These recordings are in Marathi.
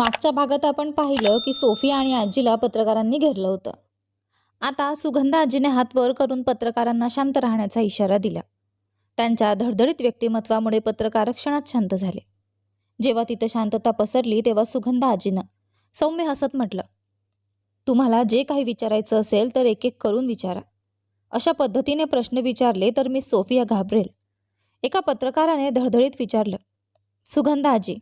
मागच्या भागात आपण पाहिलं की सोफिया आणि आजीला पत्रकारांनी घेरलं होतं. आता सुगंधा आजीने हात वर करून पत्रकारांना शांत राहण्याचा इशारा दिला. त्यांच्या धडधडीत व्यक्तिमत्वामुळे पत्रकार क्षणात शांत झाले. जेव्हा तिथं शांतता पसरली तेव्हा सुगंधा आजीनं सौम्य हसत म्हटलं तुम्हाला जे काही विचारायचं असेल तर एक एक करून विचारा. अशा पद्धतीने प्रश्न विचारले तर मी सोफिया घाबरेल. एका पत्रकाराने धडधडीत विचारलं सुगंधा आजी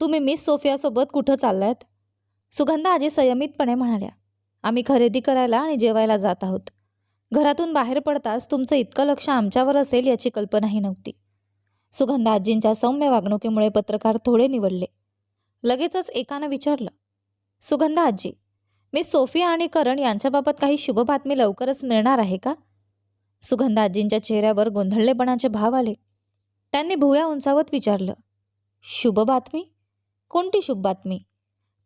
तुम्ही मिस सोफियासोबत कुठं चाललायत? सुगंधा आजी संयमितपणे म्हणाल्या आम्ही खरेदी करायला आणि जेवायला जात आहोत. घरातून बाहेर पडताच तुमचं इतकं लक्ष आमच्यावर असेल याची कल्पनाही नव्हती. सुगंधा आजींच्या सौम्य वागणुकीमुळे पत्रकार थोडे निवडले. लगेचच एकानं विचारलं सुगंधा आजी मिस सोफिया आणि करण यांच्याबाबत काही शुभ बातमी लवकरच मिळणार आहे का? सुगंधा आजींच्या चेहऱ्यावर गोंधळलेपणाचे भाव आले. त्यांनी भुया उंचावत विचारलं शुभ बातमी? कोणती शुभ बातमी?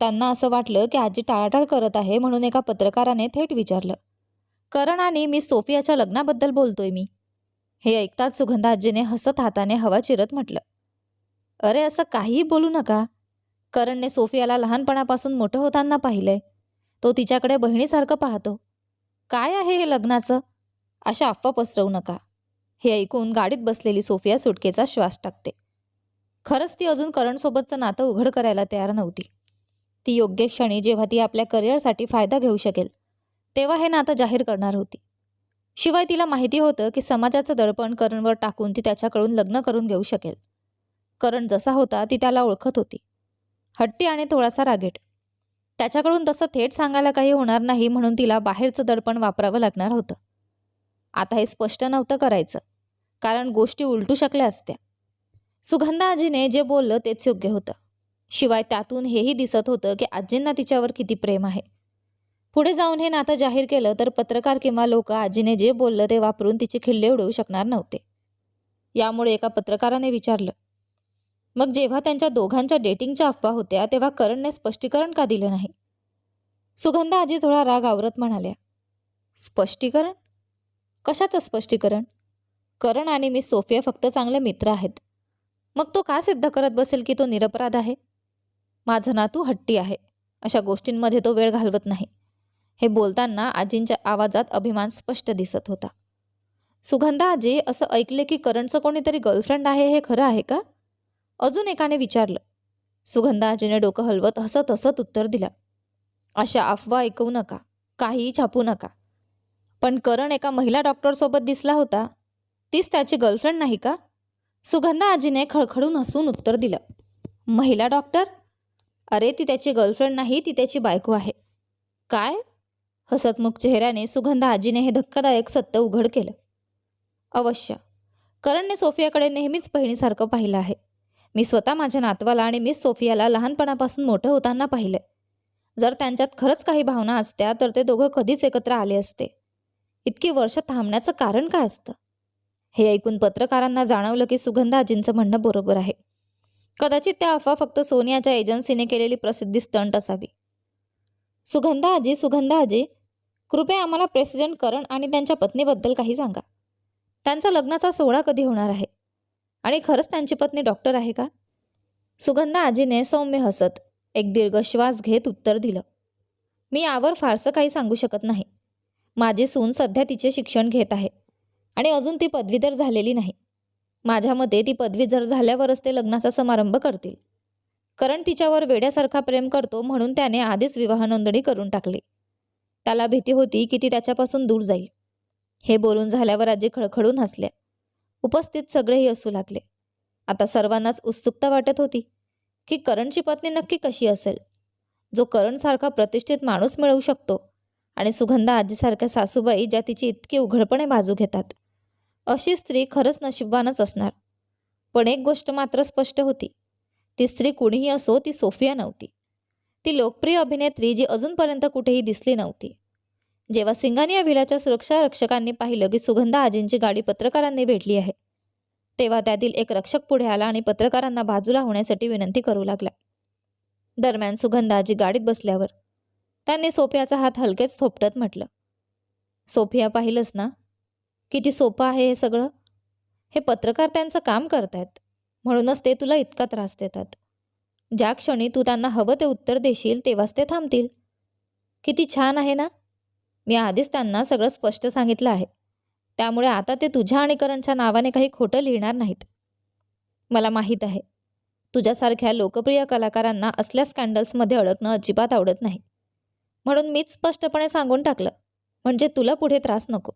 त्यांना असं वाटलं की आजी टाळाटाळ करत आहे म्हणून एका पत्रकाराने थेट विचारलं. करण आणि मिस सोफियाच्या लग्नाबद्दल बोलतोय मी. हे ऐकताच सुगंधा आजीने हसत हाताने हवा चिरत म्हटलं. अरे असं काहीही बोलू नका. करणने सोफियाला लहानपणापासून मोठं होताना पाहिलंय. तो तिच्याकडे बहिणीसारखं पाहतो. काय आहे हे लग्नाचं? अशा अफवा पसरवू नका. हे ऐकून गाडीत बसलेली सोफिया सुटकेचा श्वास टाकते. खरंच ती अजून करणसोबतचं नातं उघड करायला तयार नव्हती. ती योग्य क्षणी जेव्हा ती आपल्या करिअरसाठी फायदा घेऊ शकेल तेव्हा हे नातं जाहीर करणार होती. शिवाय तिला माहिती होतं की समाजाचं दडपण करणवर टाकून ती त्याच्याकडून लग्न करून घेऊ शकेल. करण जसा होता ती त्याला ओळखत होती. हट्टी आणि थोडासा रागेट. त्याच्याकडून तसं थेट सांगायला काही होणार नाही म्हणून तिला बाहेरचं दडपण वापरावं लागणार होतं. आता हे स्पष्ट नव्हतं करायचं कारण गोष्टी उलटू शकल्या असत्या. सुगंधा आजीने जे बोललं तेच योग्य होतं. शिवाय त्यातून हेही दिसत होतं की आजींना तिच्यावर किती प्रेम आहे. पुढे जाऊन हे नातं जाहीर केलं तर पत्रकार किंवा लोक आजीने जे बोललं ते वापरून तिचे खिल्ले उडवू शकणार नव्हते. यामुळे एका पत्रकाराने विचारलं मग जेव्हा त्यांच्या दोघांच्या डेटिंगच्या अफवा होत्या तेव्हा करणने स्पष्टीकरण का दिलं नाही? सुगंधा आजी थोडा राग आवरत म्हणाल्या स्पष्टीकरण? कशाचं स्पष्टीकरण? करण आणि मी सोफिया फक्त चांगले मित्र आहेत. मग तो का सिद्ध करत बसेल की तो निरपराध आहे? माझा नातू हट्टी आहे. अशा गोष्टींमध्ये तो वेळ घालवत नाही. हे बोलताना आजींच्या आवाजात अभिमान स्पष्ट दिसत होता. सुगंधा आजी असं ऐकले की करणचं कोणीतरी गर्लफ्रेंड आहे हे खरं आहे का? अजून एकाने विचारलं. सुगंधा आजीने डोकं हलवत हसत हसत उत्तर दिलं. अशा अफवा ऐकवू नका. काहीही छापू नका. पण करण एका महिला डॉक्टरसोबत दिसला होता. तीच त्याची गर्लफ्रेंड नाही का? सुगंधा आजीने खळखळून हसून उत्तर दिलं. महिला डॉक्टर? अरे ती त्याची गर्लफ्रेंड नाही ती त्याची बायको आहे. काय? हसतमुख चेहऱ्याने सुगंधा आजीने हे धक्कादायक सत्य उघड केलं. अवश्य. करणने सोफियाकडे नेहमीच बहिणीसारखं पाहिलं आहे. मी स्वतः माझ्या नातवाला आणि मिस सोफियाला लहानपणापासून मोठं होताना पाहिलंय जर त्यांच्यात खरंच काही भावना असत्या तर ते दोघं कधीच एकत्र आले असते. इतकी वर्ष थांबण्याचं कारण काय असतं? हे ऐकून पत्रकारांना जाणवलं की सुगंधाजींचं म्हणणं बरोबर आहे. कदाचित त्या अफवा फक्त सोनियाच्या एजन्सीने केलेली प्रसिद्धी स्टंट असावी. सुगंधा आजी सुगंधा आजी कृपया आम्हाला प्रेसिडेंट करण आणि त्यांच्या पत्नीबद्दल काही सांगा. त्यांचा लग्नाचा सोहळा कधी होणार आहे? आणि खरंच त्यांची पत्नी डॉक्टर आहे का? सुगंधा आजीने सौम्य हसत एक दीर्घ श्वास घेत उत्तर दिलं. मी यावर फारसं काही सांगू शकत नाही. माझी सून सध्या तिचे शिक्षण घेत आहे. आणि अजून ती पदवीधर झालेली नाही. माझ्या मते ती पदवीधर झाल्यावरच ते लग्नाचा समारंभ करतील. करण तिच्यावर वेड्यासारखा प्रेम करतो म्हणून त्याने आधीच विवाह नोंदणी करून टाकली. त्याला भीती होती की ती त्याच्यापासून दूर जाईल. हे बोलून झाल्यावर आजी खळखळून हसल्या. उपस्थित सगळेही असू लागले. आता सर्वांनाच उत्सुकता वाटत होती की करणची पत्नी नक्की कशी असेल? जो करणसारखा प्रतिष्ठित माणूस मिळवू शकतो आणि सुगंधा आजीसारख्या सासूबाई ज्या तिची इतकी उघडपणे बाजू घेतात. अशी स्त्री खरंच नशीबवानच असणार. पण एक गोष्ट मात्र स्पष्ट होती. ती स्त्री कुणीही असो ती सोफिया नव्हती. ती लोकप्रिय अभिनेत्री जी अजूनपर्यंत कुठेही दिसली नव्हती. जेव्हा सिंगानिया व्हिलाच्या सुरक्षा रक्षकांनी पाहिलं की सुगंधा आजींची गाडी पत्रकारांनी भेटली आहे तेव्हा त्यातील एक रक्षक पुढे आला आणि पत्रकारांना बाजूला होण्यासाठी विनंती करू लागला. दरम्यान सुगंधा आजी गाडीत बसल्यावर त्यांनी सोफियाचा हात हलकेच थोपटत म्हटलं. सोफिया पाहिलंच ना? किती सोपं आहे हे सगळं? हे पत्रकार त्यांचं काम करतायत. म्हणूनच ते तुला इतका त्रास देतात. ज्या क्षणी तू त्यांना हवं ते उत्तर देशील तेव्हाच ते थांबतील. किती छान आहे ना? मी आधीच त्यांना सगळं स्पष्ट सांगितलं आहे. त्यामुळे आता ते तुझ्या आणि करणच्या नावाने काही खोटं लिहिणार नाहीत. मला माहीत आहे. तुझ्यासारख्या लोकप्रिय कलाकारांना असल्या स्कॅन्डल्समध्ये अडकणं अजिबात आवडत नाही. म्हणून मीच स्पष्टपणे सांगून टाकलं. म्हणजे तुला पुढे त्रास नको.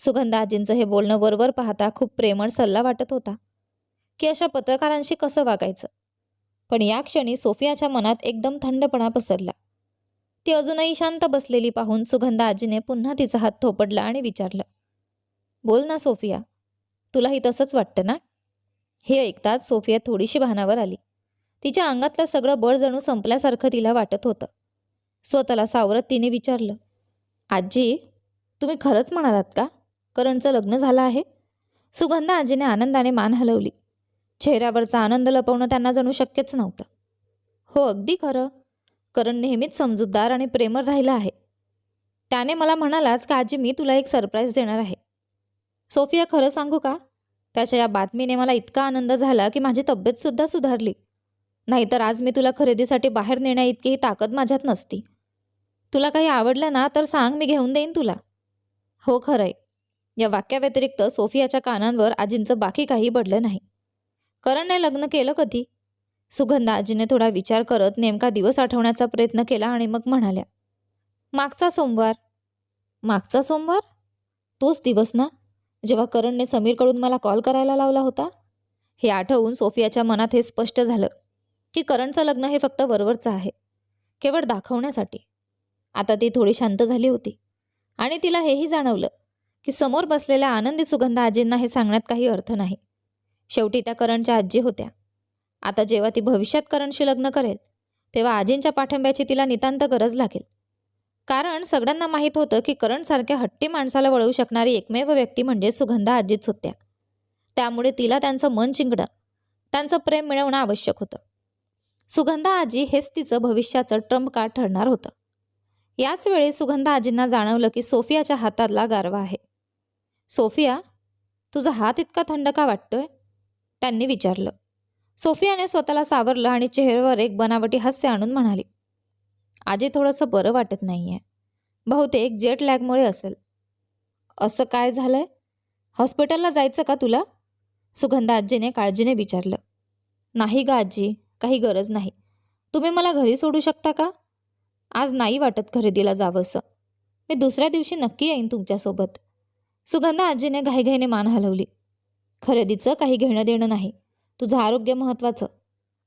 सुगंधा आजींचं हे बोलणं वरवर पाहता खूप प्रेमळ सल्ला वाटत होता. की अशा पत्रकारांशी कसं वागायचं? पण या क्षणी सोफियाच्या मनात एकदम थंडपणा पसरला. ती अजूनही शांत बसलेली पाहून सुगंधा आजीने पुन्हा तिचा हात थोपडला आणि विचारलं बोल ना सोफिया तुलाही तसंच वाटतं ना? हे ऐकताच सोफिया थोडीशी भानावर आली. तिच्या अंगातलं सगळं बळ जणू संपल्यासारखं तिला वाटत होतं. स्वतःला सावरत तिने विचारलं आजी तुम्ही खरंच म्हणालात का? करणचं लग्न झालं आहे. सुगंधा आजीने आनंदाने मान हलवली. चेहऱ्यावरचा आनंद लपवणं त्यांना जणू शक्यच नव्हतं. हो अगदी खरं. करण नेहमीच समजूतदार आणि प्रेमळ राहिला आहे. त्याने मला म्हणालाच का आजी मी तुला एक सरप्राईज देणार आहे. सोफिया खरं सांगू का? त्याच्या या बातमीने मला इतका आनंद झाला की माझी तब्येतसुद्धा सुधारली. नाहीतर आज मी तुला खरेदीसाठी बाहेर नेण्या इतकीही ताकद माझ्यात नसती. तुला काही आवडलं ना तर सांग मी घेऊन देईन तुला. हो खरंय. या वाक्याव्यतिरिक्त सोफियाच्या कानांवर आजींचं बाकी काही पडलं नाही. करणने लग्न केलं कधी? सुगंधा आजीने थोडा विचार करत नेमका दिवस आठवण्याचा प्रयत्न केला आणि मग म्हणाल्या मागचा सोमवार. मागचा सोमवार? तोच दिवस ना? जेव्हा करणने समीरकडून मला कॉल करायला लावला होता? हे आठवून सोफियाच्या मनात हे स्पष्ट झालं की करणचं लग्न हे फक्त वरवरचं आहे केवळ दाखवण्यासाठी. आता ती थोडी शांत झाली होती आणि तिला हेही जाणवलं की समोर बसलेल्या आनंदी सुगंधा आजींना हे सांगण्यात काही अर्थ नाही. शेवटी त्या करणच्या आजी होत्या. आता जेव्हा ती भविष्यात करणशी लग्न करेल तेव्हा आजींच्या पाठिंब्याची तिला नितांत गरज लागेल. कारण सगळ्यांना माहीत होतं की करणसारख्या हट्टी माणसाला वळवू शकणारी एकमेव व्यक्ती म्हणजे सुगंधा आजीच होत्या. त्यामुळे तिला त्यांचं मन जिंकणं त्यांचं प्रेम मिळवणं आवश्यक होतं. सुगंधा आजी हेच तिचं भविष्याचं ट्रम्प कार्ड ठरणार होतं. याच वेळी सुगंधा आजींना जाणवलं की सोफियाच्या हातातला गारवा आहे. सोफिया तुझा हात इतका थंड का वाटतोय? त्यांनी विचारलं. सोफियाने स्वतःला सावरलं आणि चेहऱ्यावर एक बनावटी हास्य आणून म्हणाली आजी थोडंसं बरं वाटत नाही आहे बहुतेक जेट लॅगमुळे असेल. असं काय झालंय? हॉस्पिटलला जायचं का तुला? सुगंधा आजीने काळजीने विचारलं. नाही गा आजी काही गरज नाही. तुम्ही मला घरी सोडू शकता का? आज नाही वाटत खरेदीला जावंसं. मी दुसऱ्या दिवशी नक्की येईन तुमच्यासोबत. सुगंधा आजीने घाईघाईने मान हलवली. खरेदीचं काही घेणं देणं नाही. तुझं आरोग्य महत्त्वाचं.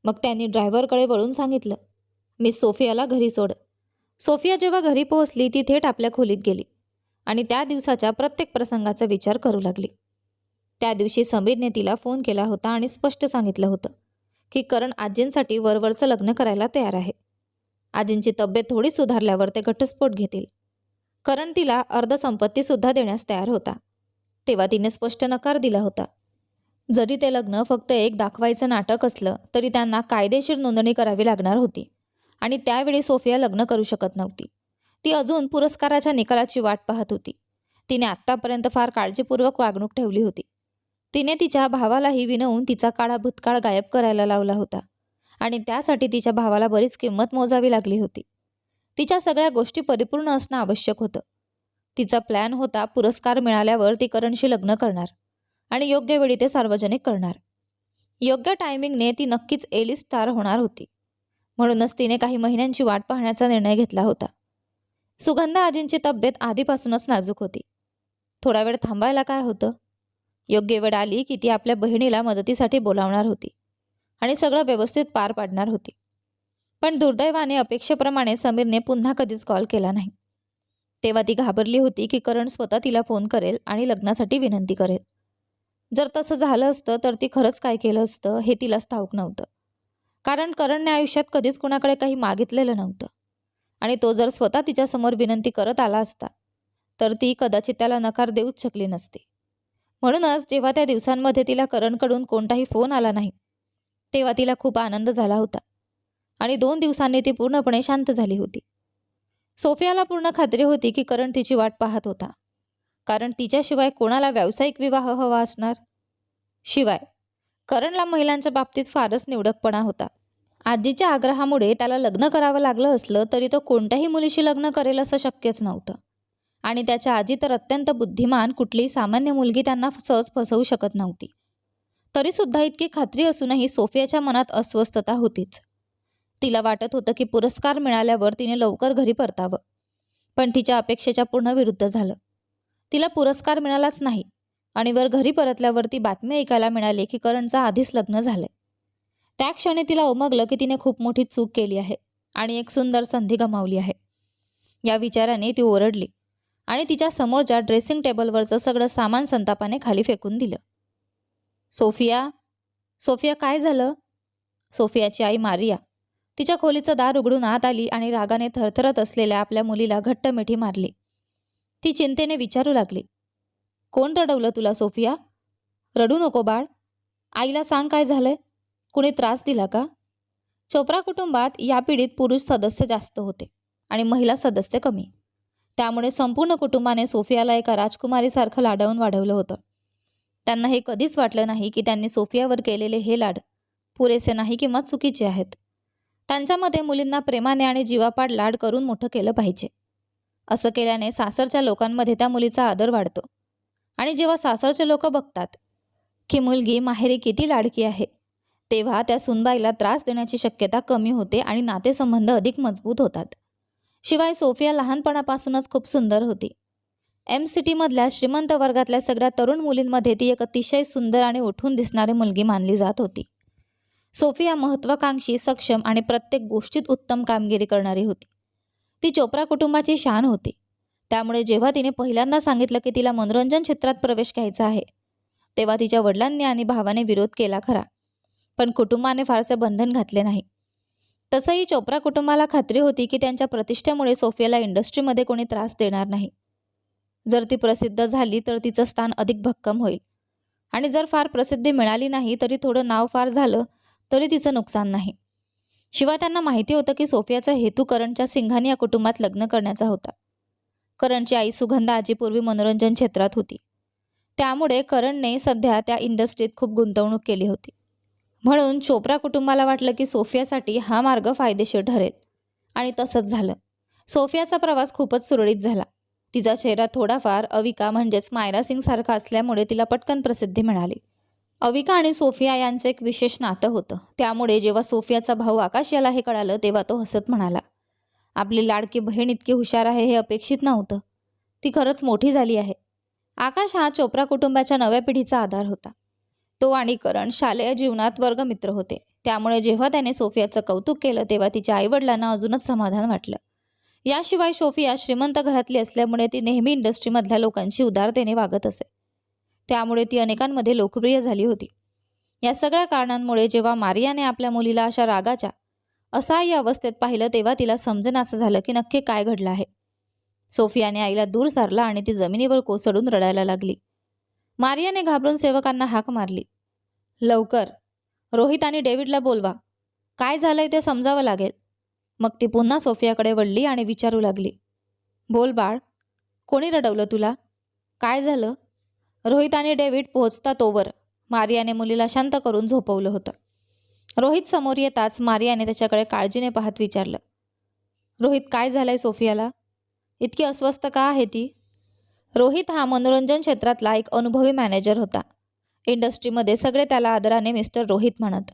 मग त्यांनी ड्रायव्हरकडे वळून सांगितलं मी सोफियाला घरी सोड. सोफिया जेव्हा घरी पोहोचली ती थेट आपल्या खोलीत गेली आणि त्या दिवसाच्या प्रत्येक प्रसंगाचा विचार करू लागली. त्या दिवशी समीरने तिला फोन केला होता आणि स्पष्ट सांगितलं होतं की करण आजींसाठी वरवरचं लग्न करायला तयार आहे. आजींची तब्येत थोडी सुधारल्यावर ते घटस्फोट घेतील. करण तिला अर्धसंपत्तीसुद्धा देण्यास तयार होता. तेव्हा तिने स्पष्ट नकार दिला होता. जरी ते लग्न फक्त एक दाखवायचं नाटक असलं तरी त्यांना कायदेशीर नोंदणी करावी लागणार होती आणि त्यावेळी सोफिया लग्न करू शकत नव्हती. ती अजून पुरस्काराच्या निकालाची वाट पाहत होती. तिने आत्तापर्यंत फार काळजीपूर्वक वागणूक ठेवली होती. तिने तिच्या भावालाही विनवून तिचा काळा भूतकाळ गायब करायला लावला होता आणि त्यासाठी तिच्या भावाला बरीच किंमत मोजावी लागली होती. तिच्या सगळ्या गोष्टी परिपूर्ण असणं आवश्यक होतं. तिचा प्लॅन होता पुरस्कार मिळाल्यावर ती करणशी लग्न करणार आणि योग्य वेळी ते सार्वजनिक करणार. योग्य टायमिंगने ती नक्कीच एली स्टार होणार होती. म्हणूनच तिने काही महिन्यांची वाट पाहण्याचा निर्णय घेतला होता. सुगंधा आजींची तब्येत आधीपासूनच नाजूक होती. थोडा वेळ थांबायला काय होतं? योग्य वेळ आली की ती आपल्या बहिणीला मदतीसाठी बोलावणार होती आणि सगळं व्यवस्थित पार पाडणार होती. पण दुर्दैवाने अपेक्षेप्रमाणे समीरने पुन्हा कधीच कॉल केला नाही. तेव्हा ती घाबरली होती की करण स्वतः तिला फोन करेल आणि लग्नासाठी विनंती करेल. जर तसं झालं असतं तर ती खरंच काय केलं असतं हे तिलाच ठाऊक नव्हतं. कारण करणने आयुष्यात कधीच कुणाकडे काही मागितलेलं नव्हतं. आणि तो जर स्वतः तिच्यासमोर विनंती करत आला असता तर ती कदाचित त्याला नकार देऊच शकली नसती. म्हणूनच जेव्हा त्या दिवसांमध्ये तिला करणकडून कोणताही फोन आला नाही तेव्हा तिला खूप आनंद झाला होता. आणि दोन दिवसांनी ती पूर्णपणे शांत झाली होती. सोफियाला पूर्ण खात्री होती की करण तिची वाट पाहत होता. कारण तिच्याशिवाय कोणाला व्यावसायिक विवाह हवा असणार? शिवाय करणला महिलांच्या बाबतीत फारच निवडकपणा होता. आजीच्या आग्रहामुळे त्याला लग्न करावं लागलं असलं तरी तो कोणत्याही मुलीशी लग्न करेल असं शक्यच नव्हतं. आणि त्याच्या आजी तर अत्यंत बुद्धिमान कुठलीही सामान्य मुलगी त्यांना सहज फसवू शकत नव्हती. तरीसुद्धा इतकी खात्री असूनही सोफियाच्या मनात अस्वस्थता होतीच. तिला वाटत होतं की पुरस्कार मिळाल्यावर तिने लवकर घरी परतावं. पण तिच्या अपेक्षेच्या पूर्ण विरुद्ध झालं. तिला पुरस्कार मिळालाच नाही आणि वर घरी परतल्यावर ती बातमी ऐकायला मिळाली की करणचं आधीच लग्न झालंय. त्या क्षणी तिला उमगलं की तिने खूप मोठी चूक केली आहे आणि एक सुंदर संधी गमावली आहे. या विचाराने ती ओरडली आणि तिच्या समोरच्या ड्रेसिंग टेबलवरचं सगळं सामान संतापाने खाली फेकून दिलं. सोफिया सोफिया काय झालं? सोफियाची आई मारिया. तिच्या खोलीचं दार उघडून आत आली आणि रागाने थरथरत असलेल्या आपल्या मुलीला घट्ट मिठी मारली. ती चिंतेने विचारू लागली. कोण रडवलं तुला सोफिया? रडू नको बाळ. आईला सांग काय झालंय? कुणी त्रास दिला का? चोप्रा कुटुंबात या पिढीत पुरुष सदस्य जास्त होते आणि महिला सदस्य कमी. त्यामुळे संपूर्ण कुटुंबाने सोफियाला एका राजकुमारीसारखं लाडवून वाढवलं होतं. त्यांना हे कधीच वाटलं नाही की त्यांनी सोफियावर केलेले हे लाड पुरेसे नाही किंवा चुकीचे आहेत. त्यांच्यामध्ये मुलींना प्रेमाने आणि जीवापाड लाड करून मोठं केलं पाहिजे. असं केल्याने सासरच्या लोकांमध्ये त्या मुलीचा आदर वाढतो. आणि जेव्हा सासरचे लोक बघतात की मुलगी माहेरी किती लाडकी आहे तेव्हा त्या सुनबाईला त्रास देण्याची शक्यता कमी होते आणि नातेसंबंध अधिक मजबूत होतात. शिवाय सोफिया लहानपणापासूनच खूप सुंदर होती. एम सिटीमधल्या श्रीमंत वर्गातल्या सगळ्या तरुण मुलींमध्ये ती एक अतिशय सुंदर आणि उठून दिसणारी मुलगी मानली जात होती. सोफिया महत्त्वाकांक्षी सक्षम आणि प्रत्येक गोष्टीत उत्तम कामगिरी करणारी होती. ती चोप्रा कुटुंबाची शान होती. त्यामुळे जेव्हा तिने पहिल्यांदा सांगितलं की तिला मनोरंजन क्षेत्रात प्रवेश घ्यायचा आहे तेव्हा तिच्या वडिलांनी आणि भावाने विरोध केला खरा. पण कुटुंबाने फारसे बंधन घातले नाही. तसंही चोप्रा कुटुंबाला खात्री होती की त्यांच्या प्रतिष्ठेमुळे सोफियाला इंडस्ट्रीमध्ये कोणी त्रास देणार नाही. जर ती प्रसिद्ध झाली तर तिचं स्थान अधिक भक्कम होईल. आणि जर फार प्रसिद्धी मिळाली नाही तरी थोडं नाव फार झालं तरी तिचं नुकसान नाही. शिवाय त्यांना माहिती होतं की सोफियाचा हेतू करणच्या सिंघानी या कुटुंबात लग्न करण्याचा होता. करणची आई सुगंधा आजी पूर्वी मनोरंजन क्षेत्रात होती. त्यामुळे करणने सध्या त्या इंडस्ट्रीत खूप गुंतवणूक केली होती. म्हणून चोप्रा कुटुंबाला वाटलं की सोफियासाठी हा मार्ग फायदेशीर ठरेल. आणि तसंच झालं. सोफियाचा प्रवास खूपच सुरळीत झाला. तिचा चेहरा थोडाफार अविका म्हणजेच मायरा सिंगसारखा असल्यामुळे तिला पटकन प्रसिद्धी मिळाली. अविका आणि सोफिया यांचं एक विशेष नातं होतं. त्यामुळे जेव्हा सोफियाचा भाऊ आकाश याला हे कळालं तेव्हा तो हसत म्हणाला आपली लाडकी बहीण इतकी हुशार आहे हे अपेक्षित नव्हतं. ती खरंच मोठी झाली आहे. आकाश हा चोप्रा कुटुंबाच्या नव्या पिढीचा आधार होता. तो आणि करण शालेय जीवनात वर्गमित्र होते. त्यामुळे जेव्हा त्याने सोफियाचं कौतुक केलं तेव्हा तिच्या आईवडिलांना अजूनच समाधान वाटलं. याशिवाय सोफिया श्रीमंत घरातली असल्यामुळे ती नेहमी इंडस्ट्रीमधल्या लोकांशी उदारतेने वागत असे. त्यामुळे ती अनेकांमध्ये लोकप्रिय झाली होती. या सगळ्या कारणांमुळे जेव्हा मारियाने आपल्या मुलीला अशा रागाच्या असहाय्य अवस्थेत पाहिलं तेव्हा तिला समजेन असं झालं की नक्की काय घडलं आहे. सोफियाने आईला दूर सारला आणि ती जमिनीवर कोसळून रडायला लागली. मारियाने घाबरून सेवकांना हाक मारली. लवकर. रोहित आणि डेव्हिडला बोलवा. काय झालंय ते समजावं लागेल. मग ती पुन्हा सोफियाकडे वळली आणि विचारू लागली. बोल बाळ. कोणी रडवलं तुला? काय झालं? रोहित आणि डेव्हिड पोहोचता तोवर मारियाने मुलीला शांत करून झोपवलं होतं. रोहित समोर येताच मारियाने त्याच्याकडे काळजीने पाहत विचारलं रोहित काय झालंय सोफियाला? इतकी अस्वस्थ का आहे ती? रोहित हा मनोरंजन क्षेत्रातला एक अनुभवी मॅनेजर होता. इंडस्ट्रीमध्ये सगळे त्याला आदराने मिस्टर रोहित म्हणत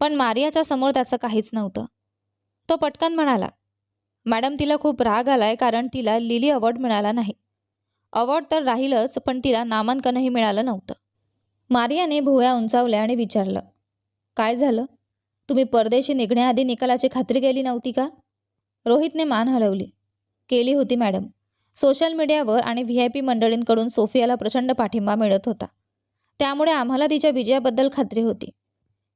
पण मारियाच्या समोर त्याचं काहीच नव्हतं. तो पटकन म्हणाला मॅडम तिला खूप राग आलाय कारण तिला लिली अवॉर्ड मिळाला नाही. अवॉर्ड तर राहीलच पण तिला नामांकनही मिळालं नव्हतं. मारियाने भुवया उंचावल्या आणि विचारलं काय झालं? तुम्ही परदेशी निघण्याआधी निकालाची खात्री केली नव्हती का? रोहितने मान हलवली. केली होती मॅडम. सोशल मीडियावर आणि व्ही आय पी मंडळींकडून सोफियाला प्रचंड पाठिंबा मिळत होता. त्यामुळे आम्हाला तिच्या विजयाबद्दल खात्री होती.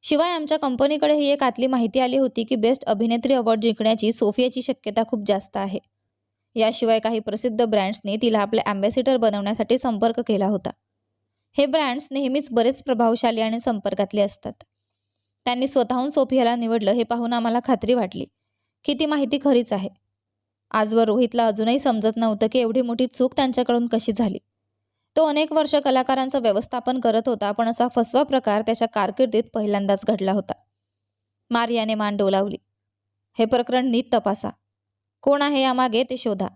शिवाय आमच्या कंपनीकडे ही एक आतली माहिती आली होती की बेस्ट अभिनेत्री अवॉर्ड जिंकण्याची सोफियाची शक्यता खूप जास्त आहे. याशिवाय काही प्रसिद्ध ब्रँड्सने तिला आपले अँबॅसिडर बनवण्यासाठी संपर्क केला होता. हे ब्रँड्स नेहमीच बरेच प्रभावशाली आणि संपर्कातले असतात. त्यांनी स्वतःहून सोफियाला निवडलं हे पाहून आम्हाला खात्री वाटली की ती माहिती खरीच आहे. आजवर रोहितला अजूनही समजत नव्हतं की एवढी मोठी चूक त्यांच्याकडून कशी झाली. तो अनेक वर्ष कलाकारांचं व्यवस्थापन करत होता पण असा फसवा प्रकार त्याच्या कारकिर्दीत पहिल्यांदाच घडला होता. मारियाने मान डोलावली. हे प्रकरण नीट तपासा. कोण आहे यामागे ते शोधा.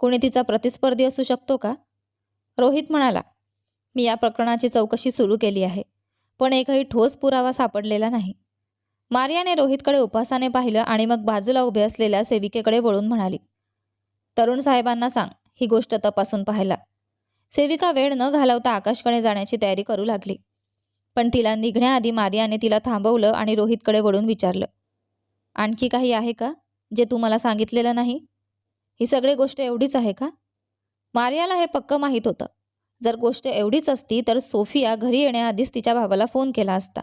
कोणी तिचा प्रतिस्पर्धी असू शकतो का? रोहित म्हणाला मी या प्रकरणाची चौकशी सुरू केली आहे पण एकही ठोस पुरावा सापडलेला नाही. मारियाने रोहितकडे उपासाने पाहिलं आणि मग बाजूला उभे असलेल्या सेविकेकडे वळून म्हणाली तरुण साहेबांना सांग ही गोष्ट तपासून पाहायला. सेविका वेळ न घालवता आकाशकडे जाण्याची तयारी करू लागली पण तिला निघण्याआधी मारियाने तिला थांबवलं आणि रोहितकडे वळून विचारलं आणखी काही आहे का? जे तू मला सांगितलेलं नाही? ही सगळी गोष्ट एवढीच आहे का? मारियाला हे पक्क माहीत होतं. जर गोष्ट एवढीच असती तर सोफिया घरी येण्याआधीच तिच्या भावाला फोन केला असता.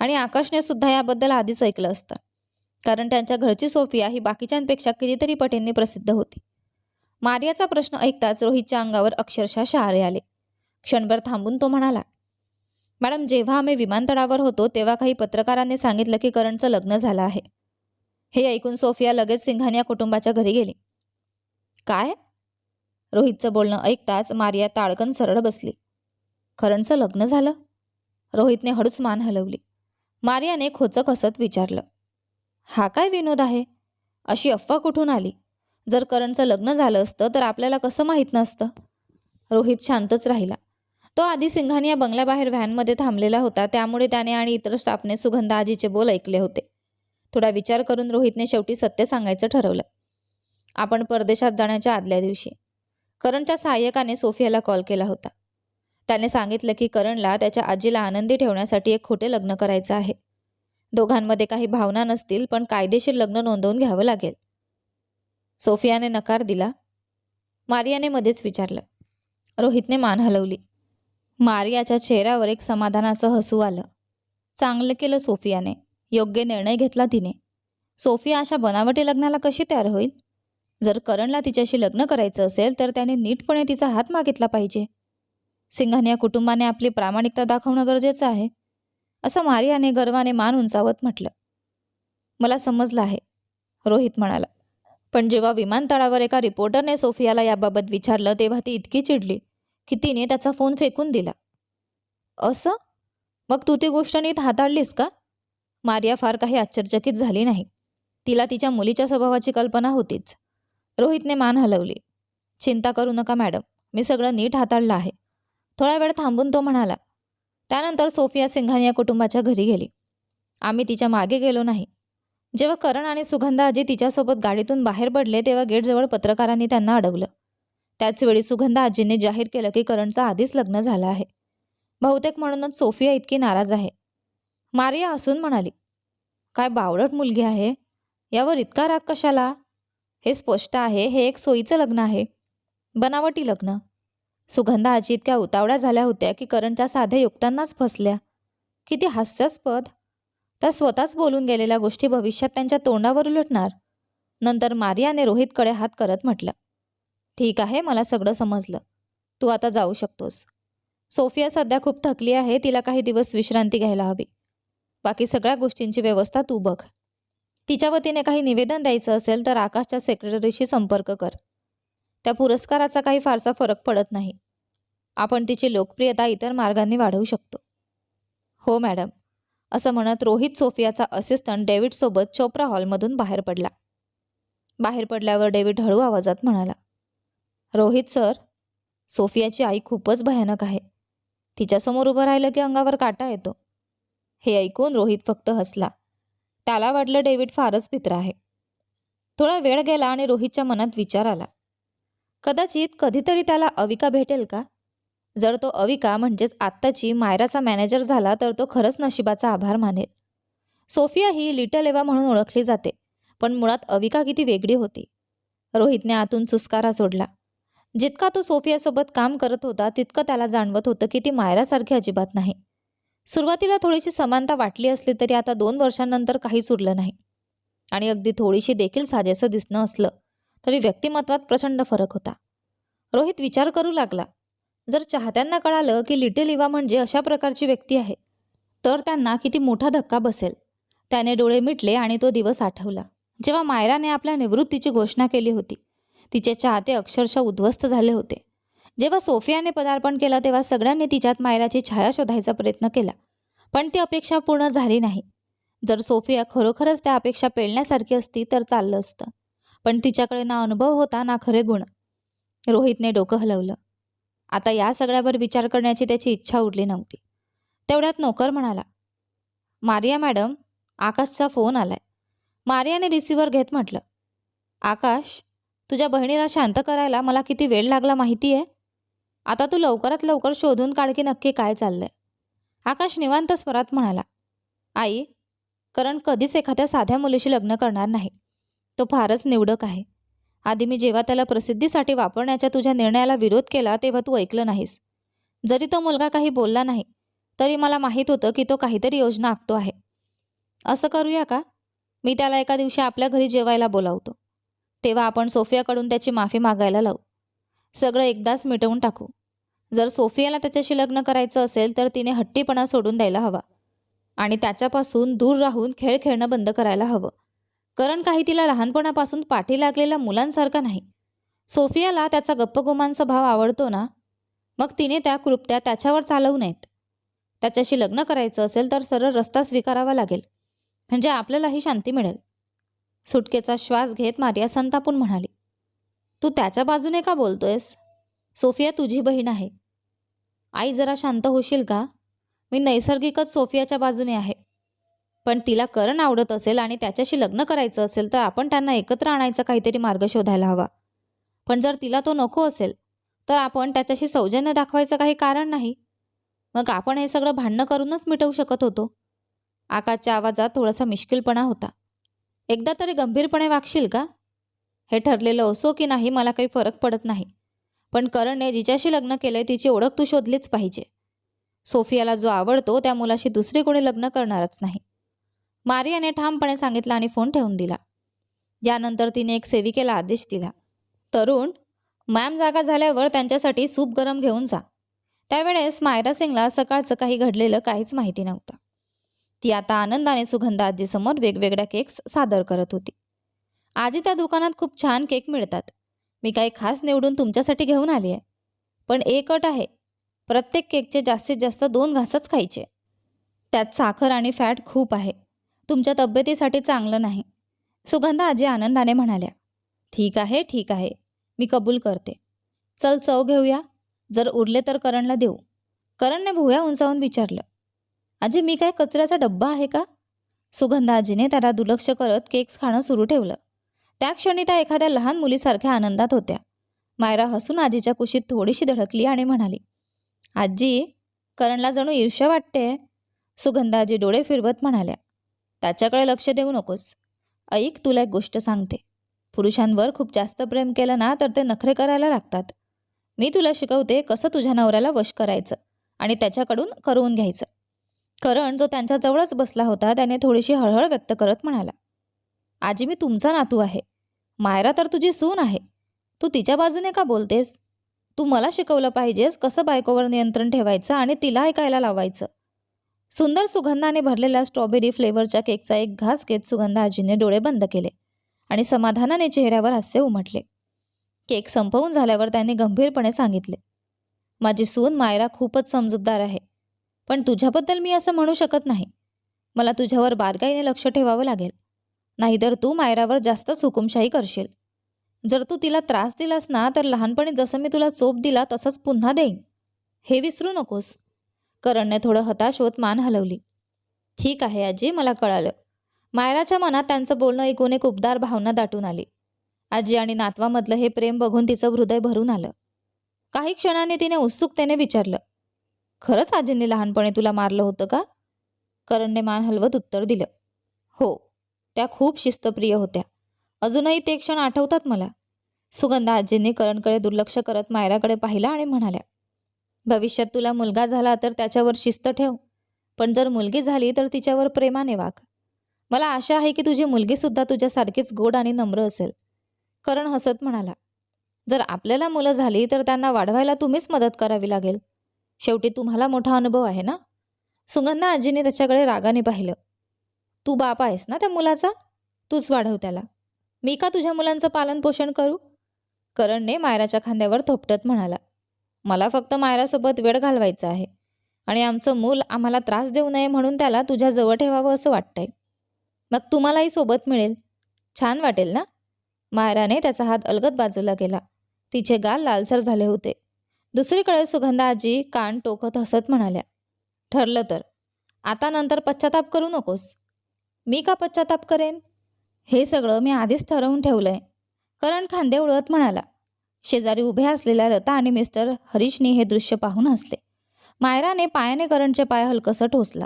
आणि आकाशने सुद्धा याबद्दल आधीच ऐकलं असतं. कारण त्यांच्या घरची सोफिया ही बाकीच्यांपेक्षा कितीतरी पटींनी प्रसिद्ध होती. मारियाचा प्रश्न ऐकताच रोहितच्या अंगावर अक्षरशः शहारे आले. क्षणभर थांबून तो म्हणाला मॅडम जेव्हा आम्ही विमानतळावर होतो तेव्हा काही पत्रकारांनी सांगितलं की करणचं लग्न झालं आहे. हे ऐकून सोफिया लगेच सिंघानिया कुटुंबाच्या घरी गेली. काय? रोहितचं बोलणं ऐकताच मारिया ताळकन सरळ बसली. करणचं लग्न झालं? रोहितने हळूच मान हलवली. मारियाने खोचक हसत विचारलं. हा काय विनोद आहे? अशी अफवा कुठून आली? जर करणचं लग्न झालं असतं तर आपल्याला कसं माहीत नसतं? रोहित शांतच राहिला. तो आधी सिंघानिया बंगल्याबाहेर व्हॅनमध्ये थांबलेला होता त्यामुळे त्याने आणि इतर स्टाफने सुगंधा आजीचे बोल ऐकले होते. थोडा विचार करून रोहितने शेवटी सत्य सांगायचं ठरवलं. आपण परदेशात जाण्याच्या आदल्या दिवशी. करणच्या सहाय्यकाने सोफियाला कॉल केला होता. त्याने सांगितलं की करणला त्याच्या आजीला आनंदी ठेवण्यासाठी एक खोटे लग्न करायचं आहे. दोघांमध्ये काही भावना नसतील पण कायदेशीर लग्न नोंदवून घ्यावं लागेल. सोफियाने नकार दिला. मारियाने मध्येच विचारलं. रोहितने मान हलवली. मारियाच्या चेहऱ्यावर एक समाधानाचं हसू आलं. चांगलं केलं सोफियाने. योग्य निर्णय घेतला तिने. सोफिया अशा बनावटी लग्नाला कशी तयार होईल? जर करणला तिच्याशी लग्न करायचं असेल तर त्याने नीटपणे तिचा हात मागितला पाहिजे. सिंघानिया कुटुंबाने आपली प्रामाणिकता दाखवणं गरजेचं आहे असं मारियाने गर्वाने मान उंचावत म्हटलं. मला समजलं आहे रोहित म्हणाला. पण जेव्हा विमानतळावर एका रिपोर्टरने सोफियाला याबाबत विचारलं तेव्हा ती इतकी चिडली की तिने त्याचा फोन फेकून दिला. असं? मग तू ती गोष्ट नीट हाताळलीस का? मारिया फार काही आश्चर्यचकित झाली नाही. तिला तिच्या मुलीच्या स्वभावाची कल्पना होतीच. रोहितने मान हलवली. चिंता करू नका मॅडम. मी सगळं नीट हाताळलं आहे. थोडा वेळ थांबून तो म्हणाला त्यानंतर सोफिया सिंघानिया कुटुंबाच्या घरी गेली. आम्ही तिच्यामागे गेलो नाही. जेव्हा करण आणि सुगंधा आजी तिच्यासोबत गाडीतून बाहेर पडले तेव्हा गेटजवळ पत्रकारांनी त्यांना अडवलं. त्याचवेळी सुगंधा आजींनी जाहीर केलं की करणचं आधीच लग्न झालं आहे. बहुतेक म्हणूनच सोफिया इतकी नाराज आहे. मारिया हसून म्हणाली काय बावळट मुलगी आहे? यावर इतका राग कशाला? हे स्पष्ट आहे हे एक सोयीचं लग्न आहे. बनावटी लग्न. सुगंधा आजी इतक्या उतावळ्या झाल्या होत्या की करणच्या साध्या युक्तांनाच फसल्या. किती हास्यास्पद. त्या स्वतःच बोलून गेलेल्या गोष्टी भविष्यात त्यांच्या तोंडावर उलटणार. नंतर मारियाने रोहितकडे हात करत म्हटलं ठीक आहे मला सगळं समजलं. तू आता जाऊ शकतोस. सोफिया सध्या खूप थकली आहे तिला काही दिवस विश्रांती घ्यायला हवी. बाकी सगळ्या गोष्टींची व्यवस्था तू बघ. तिच्या वतीने काही निवेदन द्यायचं असेल तर आकाशच्या सेक्रेटरीशी संपर्क कर. त्या पुरस्काराचा काही फारसा फरक पडत नाही. आपण तिची लोकप्रियता इतर मार्गांनी वाढवू शकतो. हो मॅडम. असं म्हणत रोहित सोफियाचा असिस्टंट डेव्हिडसोबत चोप्रा हॉलमधून बाहेर पडला. बाहेर पडल्यावर डेव्हिड हळू आवाजात म्हणाला रोहित सर सोफियाची आई खूपच भयानक आहे. तिच्यासमोर उभं राहिलं की अंगावर काटा येतो. हे ऐकून रोहित फक्त हसला. त्याला वाटलं डेव्हिड फारच भित्र आहे. थोडा वेळ गेला आणि रोहितच्या मनात विचार आला. कदाचित कधीतरी त्याला अविका भेटेल का? जर तो अविका म्हणजेच आत्ताची मायराचा मॅनेजर झाला तर तो खरंच नशिबाचा आभार मानेल. सोफिया ही लिटल एवा म्हणून ओळखली जाते पण मुळात अविका किती वेगळी होती. रोहितने आतून सुस्कारा सोडला. जितका तो सोफियासोबत काम करत होता तितकं त्याला जाणवत होतं की ती मायरासारखी अजिबात नाही. सुरुवातीला थोडीशी समानता वाटली असली तरी आता दोन वर्षांनंतर काहीच उरलं नाही. आणि अगदी थोडीशी देखील साजेसं दिसणं असलं तरी व्यक्तिमत्वात प्रचंड फरक होता. रोहित विचार करू लागला. जर चाहत्यांना कळालं की लिटिल इवा म्हणजे अशा प्रकारची व्यक्ती आहे तर त्यांना किती मोठा धक्का बसेल. त्याने डोळे मिटले आणि तो दिवस आठवला. जेव्हा मायराने आपल्या निवृत्तीची घोषणा केली होती तिचे चाहते अक्षरशः उद्ध्वस्त झाले होते. जेव्हा सोफियाने पदार्पण केलं तेव्हा सगळ्यांनी तिच्यात मायराची छाया शोधायचा प्रयत्न केला. पण ती अपेक्षा पूर्ण झाली नाही. जर सोफिया खरोखरच त्या अपेक्षा पेलण्यासारखी असती तर चाललं असतं. पण तिच्याकडे ना अनुभव होता ना खरे गुण. रोहितने डोकं हलवलं. आता या सगळ्यावर विचार करण्याची त्याची इच्छा उरली नव्हती. तेवढ्यात नोकर म्हणाला मारिया मॅडम आकाशचा फोन आलाय. मारियाने रिसिव्हर घेत म्हटलं आकाश तुझ्या बहिणीला शांत करायला मला किती वेळ लागला माहिती आहे आता तू लवकरात लवकर शोधून काढ की नक्की काय चाललंय. आकाश निवांत स्वरात म्हणाला आई करण कधीच एखाद्या साध्या मुलीशी लग्न करणार नाही. तो फारच निवडक आहे. आधी मी जेव्हा त्याला प्रसिद्धीसाठी वापरण्याच्या तुझ्या निर्णयाला विरोध केला तेव्हा तू ऐकलं नाहीस. जरी तो मुलगा काही बोलला नाही तरी मला माहीत होतं की तो काहीतरी योजना आखतो आहे. असं करूया का? मी त्याला एका दिवशी आपल्या घरी जेवायला बोलावतो. तेव्हा आपण सोफियाकडून त्याची माफी मागायला लावू. सगळं एकदाच मिटवून टाकू. जर सोफियाला त्याच्याशी लग्न करायचं असेल तर तिने हट्टीपणा सोडून द्यायला हवा. आणि त्याच्यापासून दूर राहून खेळ खेळणं बंद करायला हवं. कारण काही तिला लहानपणापासून पाठी लागलेल्या मुलांसारखा नाही. सोफियाला त्याचा गप्पगुमान स्वभाव आवडतो ना? मग तिने त्या कृत्या त्याच्यावर चालवू नयेत. त्याच्याशी लग्न करायचं असेल तर सरळ रस्ता स्वीकारावा लागेल. म्हणजे आपल्यालाही शांती मिळेल. सुटकेचा श्वास घेत मारिया संतापून म्हणाली. तू त्याच्या बाजूने का बोलतोयस? सोफिया तुझी बहीण आहे. आई जरा शांत होशील का? मी नैसर्गिकच सोफियाच्या बाजूने आहे. पण तिला करण आवडत असेल आणि त्याच्याशी लग्न करायचं असेल तर आपण त्यांना एकत्र आणायचा काहीतरी मार्ग शोधायला हवा. पण जर तिला तो नको असेल तर आपण त्याच्याशी सौजन्य दाखवायचं काही कारण नाही. मग आपण हे सगळं भांडणं करूनच मिटवू शकत होतो. आकाशच्या आवाजात थोडासा मिश्किलपणा होता. एकदा तरी गंभीरपणे वागशील का? हे ठरलेलं असो की नाही मला काही फरक पडत नाही. पण करणने जिच्याशी लग्न केलंय तिची ओळख तू शोधलीच पाहिजे. सोफियाला जो आवडतो त्या मुलाशी दुसरी कोणी लग्न करणारच नाही. मारियाने ठामपणे सांगितलं आणि फोन ठेवून दिला. यानंतर तिने एक सेविकेला आदेश दिला. तरुण मॅम जागा झाल्यावर त्यांच्यासाठी सूप गरम घेऊन जा. त्यावेळेस मायरा सिंगला सकाळचं काही घडलेलं काहीच माहिती नव्हतं. ती आता आनंदाने सुगंधा आजीसमोर वेगवेगळ्या केक्स सादर करत होती. आजी त्या दुकानात खूप छान केक मिळतात. मी काही खास निवडून तुमच्यासाठी घेऊन आली आहे पण एक अट आहे. प्रत्येक केकचे जास्तीत जास्त दोन घासच खायचे. त्यात साखर आणि फॅट खूप आहे. तुमच्या तब्येतीसाठी चांगलं नाही. सुगंधा आजी आनंदाने म्हणाल्या ठीक आहे ठीक आहे. मी कबूल करते. चल चव घेऊया. जर उरले तर करणला देऊ. करणने भुवया उंचावून विचारलं आजी मी काय कचऱ्याचा डब्बा आहे का? सुगंधा आजीने त्याला दुर्लक्ष करत केक्स खाणं सुरू ठेवलं. त्या क्षणी त्या एखाद्या लहान मुलीसारख्या आनंदात होत्या. मायरा हसून आजीच्या कुशीत थोडीशी धडकली आणि म्हणाली आजी करणला जणू ईर्ष्या वाटते. सुगंधाजी डोळे फिरवत म्हणाल्या त्याच्याकडे लक्ष देऊ नकोस. ऐक तुला एक गोष्ट सांगते. पुरुषांवर खूप जास्त प्रेम केलं ना तर ते नखरे करायला लागतात. मी तुला शिकवते कसं तुझ्या नवऱ्याला वश करायचं आणि त्याच्याकडून करवून घ्यायचं. करण जो त्यांच्याजवळच बसला होता त्याने थोडीशी हळहळ व्यक्त करत म्हणाला आजी मी तुमचा नातू आहे. मायरा तर तुझी सून आहे. तू तिच्या बाजूने का बोलतेस? तू मला शिकवलं पाहिजेस कसं बायकोवर नियंत्रण ठेवायचं आणि तिला ऐकायला लावायचं. सुंदर सुगंधाने भरलेल्या स्ट्रॉबेरी फ्लेवरच्या केकचा एक घास घेत सुगंधा आजीने डोळे बंद केले आणि समाधानाने चेहऱ्यावर हास्य उमटले. केक संपवून झाल्यावर त्यांनी गंभीरपणे सांगितले माझी सून मायरा खूपच समजूतदार आहे पण तुझ्याबद्दल मी असं म्हणू शकत नाही. मला तुझ्यावर बारकाईने लक्ष ठेवावं लागेल. नाहीतर तू मायरावर जास्तच हुकुमशाही करशील. जर तू तिला त्रास दिलास ना तर लहानपणी जसं मी तुला चोप दिला तसंच पुन्हा देईन. हे विसरू नकोस. करणने थोडं हताश होत मान हलवली. ठीक आहे आजी मला कळालं. मायराच्या मनात त्यांचं बोलणं ऐकून एक उबदार भावना दाटून आली. आजी आणि नातवामधलं हे प्रेम बघून तिचं हृदय भरून आलं. काही क्षणाने तिने उत्सुकतेने विचारलं खरंच आजींनी लहानपणी तुला मारलं होतं का? करणने मान हलवत उत्तर दिलं हो त्या खूप शिस्तप्रिय होत्या. अजूनही ते क्षण आठवतात मला. सुगंधा आजींनी करणकडे दुर्लक्ष करत मायराकडे पाहिला आणि म्हणाल्या भविष्यात तुला मुलगा झाला तर त्याच्यावर शिस्त ठेव. पण जर मुलगी झाली तर तिच्यावर प्रेमाने वाघ. मला आशा आहे की तुझी मुलगीसुद्धा तुझ्यासारखीच गोड आणि नम्र असेल. करण हसत म्हणाला जर आपल्याला मुलं झाली तर त्यांना वाढवायला तुम्हीच मदत करावी लागेल. शेवटी तुम्हाला मोठा अनुभव आहे ना? सुगंधा आजीने त्याच्याकडे रागाने पाहिलं. तू बाप आहेस ना त्या मुलाचा? तूच वाढव त्याला. मी का तुझ्या मुलांचं पालनपोषण करू? करणने मायराच्या खांद्यावर थोपटत म्हणाला. मला फक्त मायरासोबत वेळ घालवायचा आहे आणि आमचं मूल आम्हाला त्रास देऊ नये म्हणून त्याला तुझ्याजवळ ठेवावं असं वाटतंय. मग तुम्हालाही सोबत मिळेल. छान वाटेल ना? मायराने त्याचा हात अलगद बाजूला केला. तिचे गाल लालसर झाले होते. दुसरीकडे सुगंधा आजी कान टोकत हसत म्हणाल्या ठरलं तर. आता नंतर पश्चाताप करू नकोस. मी का पश्चाताप करेन? हे सगळं मी आधीच ठरवून ठेवलं आहे करण खांदे उळत म्हणाला शेजारी उभे असलेल्या लता आणि मिस्टर हरीशनी हे दृश्य पाहून हसले. मायराने पायाने करणचे पाय हलकसं ठोसला.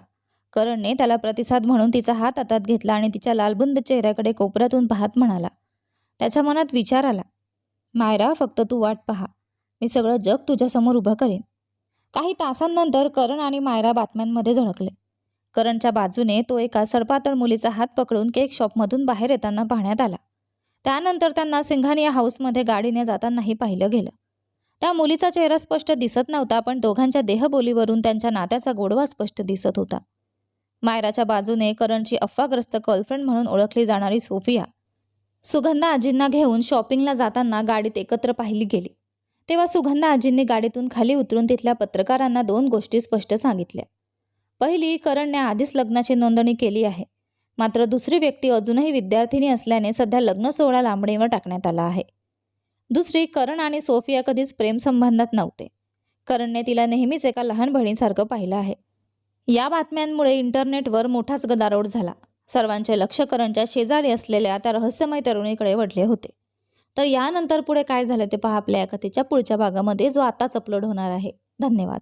करणने त्याला प्रतिसाद म्हणून तिचा हात हातात घेतला आणि तिच्या लालबुंद चेहऱ्याकडे कोपऱ्यातून पाहत म्हणाला. त्याच्या मनात विचार आला मायरा फक्त तू वाट पहा. मी सगळं जग तुझ्यासमोर उभं करेन. काही तासांनंतर करण आणि मायरा बातम्यांमध्ये झळकले. करणच्या बाजूने तो एका सडपातळ मुलीचा हात पकडून केक शॉपमधून बाहेर येताना पाहण्यात आला. त्यानंतर त्यांना सिंघानिया हाऊसमध्ये गाडीने जातानाही पाहिलं गेलं. त्या मुलीचा चेहरा स्पष्ट दिसत नव्हता पण दोघांच्या देहबोलीवरून त्यांच्या नात्याचा गोडवा स्पष्ट दिसत होता. मायराच्या बाजूने करणची अफवाग्रस्त गर्लफ्रेंड म्हणून ओळखली जाणारी सोफिया. सुगंधा आजींना घेऊन शॉपिंगला जाताना गाडीत एकत्र पाहिली गेली. तेव्हा सुगंधा आजींनी गाडीतून खाली उतरून तिथल्या पत्रकारांना दोन गोष्टी स्पष्ट सांगितल्या. पहिली करणने आधीच लग्नाची नोंदणी केली आहे. मात्र दुसरी व्यक्ती अजूनही विद्यार्थिनी असल्याने सध्या लग्न सोहळा लांबणीवर टाकण्यात आला आहे. दुसरी करण आणि सोफिया कधीच प्रेमसंबंधात नव्हते. करणने तिला नेहमीच एका लहान बहिणीसारखं पाहिलं आहे. या बातम्यांमुळे इंटरनेटवर मोठाच गदारोळ झाला. सर्वांचे लक्ष करणच्या शेजारी असलेल्या त्या रहस्यमय तरुणीकडे वडले होते. तर यानंतर पुढे काय झालं ते पहा आपल्या या कथेच्या पुढच्या भागामध्ये जो आताच अपलोड होणार आहे. धन्यवाद.